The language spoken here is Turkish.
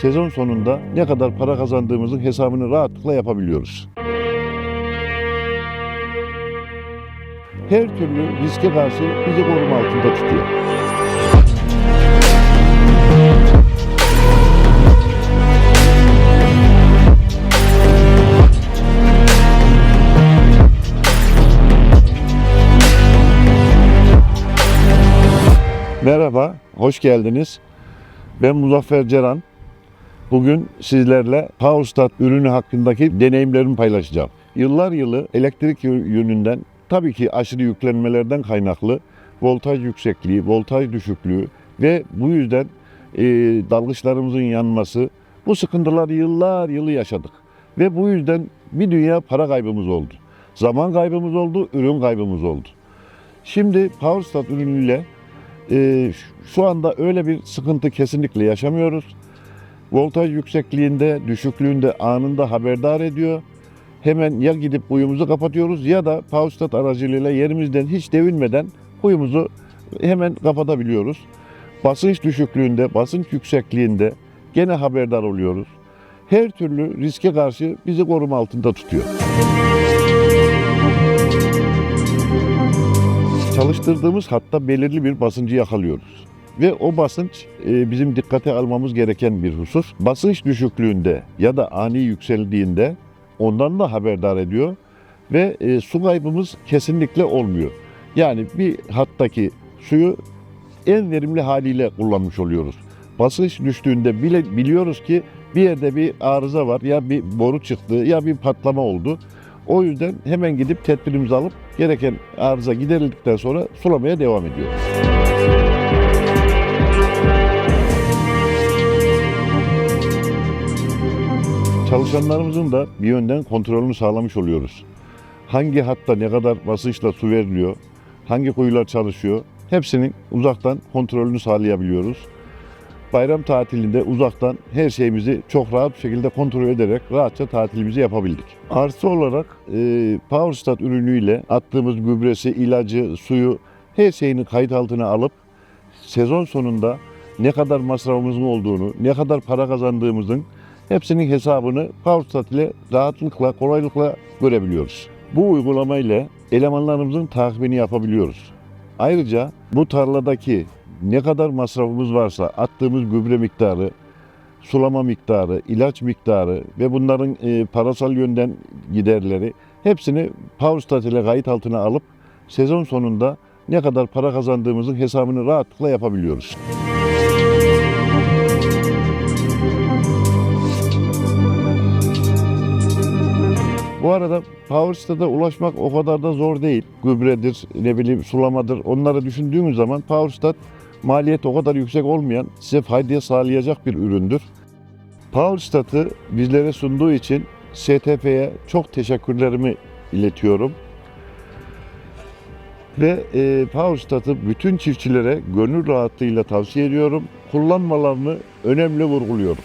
sezon sonunda ne kadar para kazandığımızın hesabını rahatlıkla yapabiliyoruz. Her türlü riske karşı bizi koruma altında tutuyor. Merhaba, hoş geldiniz. Ben Muzaffer Ceran. Bugün sizlerle Powerstat ürünü hakkındaki deneyimlerimi paylaşacağım. Yıllar yılı elektrik yönünden tabii ki aşırı yüklenmelerden kaynaklı voltaj yüksekliği, voltaj düşüklüğü ve bu yüzden e, dalgıçlarımızın yanması bu sıkıntıları yıllar yılı yaşadık. Ve bu yüzden bir dünya para kaybımız oldu. Zaman kaybımız oldu, ürün kaybımız oldu. Şimdi Powerstat ürünüyle e, şu anda öyle bir sıkıntı kesinlikle yaşamıyoruz. Voltaj yüksekliğinde, düşüklüğünde anında haberdar ediyor. Hemen ya gidip kuyumuzu kapatıyoruz ya da Powerstat aracılığıyla yerimizden hiç devinmeden kuyumuzu hemen kapatabiliyoruz. Basınç düşüklüğünde, basınç yüksekliğinde gene haberdar oluyoruz. Her türlü riske karşı bizi koruma altında tutuyor. çalıştırdığımız hatta belirli bir basıncı yakalıyoruz. Ve o basınç e, bizim dikkate almamız gereken bir husus. Basınç düşüklüğünde ya da ani yükseldiğinde ondan da haberdar ediyor ve e, su kaybımız kesinlikle olmuyor. Yani bir hattaki suyu en verimli haliyle kullanmış oluyoruz. Basınç düştüğünde bile biliyoruz ki bir yerde bir arıza var ya bir boru çıktı ya bir patlama oldu. O yüzden hemen gidip tedbirimizi alıp gereken arıza giderildikten sonra sulamaya devam ediyoruz. Çalışanlarımızın da bir yönden kontrolünü sağlamış oluyoruz. Hangi hatta ne kadar basınçla su veriliyor, hangi kuyular çalışıyor hepsinin uzaktan kontrolünü sağlayabiliyoruz. Bayram tatilinde uzaktan her şeyimizi çok rahat bir şekilde kontrol ederek rahatça tatilimizi yapabildik. Artı olarak e, Powerstat ürünüyle attığımız gübresi, ilacı, suyu her şeyini kayıt altına alıp sezon sonunda ne kadar masrafımızın olduğunu, ne kadar para kazandığımızın hepsinin hesabını Powerstat ile rahatlıkla, kolaylıkla görebiliyoruz. Bu uygulamayla elemanlarımızın takibini yapabiliyoruz. Ayrıca bu tarladaki ne kadar masrafımız varsa attığımız gübre miktarı, sulama miktarı, ilaç miktarı ve bunların e, parasal yönden giderleri hepsini Powerstat ile kayıt altına alıp sezon sonunda ne kadar para kazandığımızın hesabını rahatlıkla yapabiliyoruz. Arada Powerstat'a ulaşmak o kadar da zor değil. Gübredir, ne bileyim sulamadır. Onları düşündüğümüz zaman Powerstat maliyet o kadar yüksek olmayan, size fayda sağlayacak bir üründür. Powerstat'ı bizlere sunduğu için STP'ye çok teşekkürlerimi iletiyorum. Ve e, Powerstat'ı bütün çiftçilere gönül rahatlığıyla tavsiye ediyorum. Kullanmalarını önemli vurguluyorum.